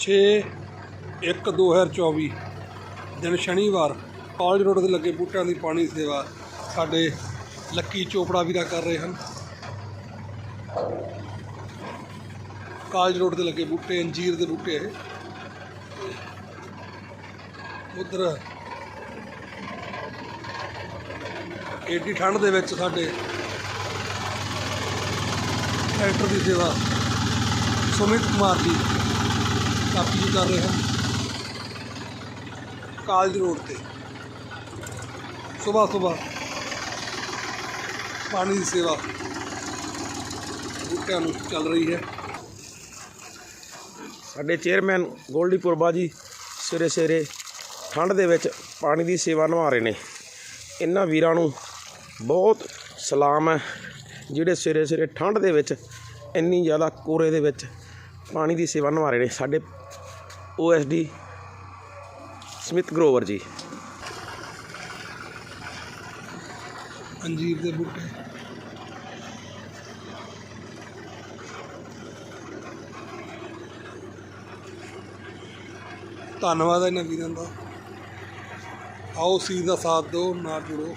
6 1 2024 ਦਿਨ ਸ਼ਨੀਵਾਰ college road ਦੇ ਲੱਗੇ ਬੂਟਿਆਂ ਦੀ ਪਾਣੀ ਸੇਵਾ ਸਾਡੇ ਲੱਕੀ ਚੋਪੜਾ ਵੀਰਾ ਕਰ ਰਹੇ ਹਨ। ਕਾਲਜ ਰੋਡ ਦੇ ਲੱਗੇ ਬੂਟੇ, ਅੰਜੀਰ ਦੇ ਬੂਟੇ ਇਹ। ਉਧਰ ਏਡੀ ਠੰਡ ਦੇ ਵਿੱਚ ਸਾਡੇ ਟਰੈਕਟਰ ਦੀ ਸੇਵਾ ਸੁਮਿਤ ਕੁਮਾਰ ਜੀ ਕਾਪੀ ਕਰ ਰਹੇ। ਹਨ ਕਾਲਜ ਰੋਡ ਤੇ। ਸਵੇਰ ਸਵੇਰ ਪਾਣੀ ਦੀ ਸੇਵਾ। ਬੂਟਿਆਂ ਨੂੰ ਚੱਲ ਰਹੀ ਹੈ। ਸਾਡੇ ਚੇਅਰਮੈਨ ਗੋਲਡੀ ਪੁਰਬਾ ਜੀ ਸਵੇਰੇ ਸਵੇਰੇ ਠੰਡ ਦੇ ਵਿੱਚ ਪਾਣੀ ਦੀ ਸੇਵਾ ਨਿਭਾ ਰਹੇ ਨੇ। ਇਹਨਾਂ ਵੀਰਾਂ ਨੂੰ ਬਹੁਤ ਸਲਾਮ ਹੈ, ਜਿਹੜੇ ਸਵੇਰੇ ਸਵੇਰੇ ਠੰਡ ਦੇ ਵਿੱਚ ਇੰਨੀ ਜ਼ਿਆਦਾ ਕੋਰੇ ਦੇ ਵਿੱਚ ਪਾਣੀ ਦੀ ਸੇਵਾ ਨਿਭਾ ਰਹੇ ਨੇ ਸਾਡੇ ਓਐਸਡੀ ਸਮਿਤ ਗਰੋਵਰ ਜੀ। ਅੰਜੀਰ ਦੇ ਬੂਟੇ। ਧੰਨਵਾਦ ਹੈ ਇਹਨਾਂ ਵੀਰਾਂ ਦਾ। ਆਓ ਸੀ ਦਾ ਸਾਥ ਦਿਓ, ਨਾਲ ਜੁੜੋ।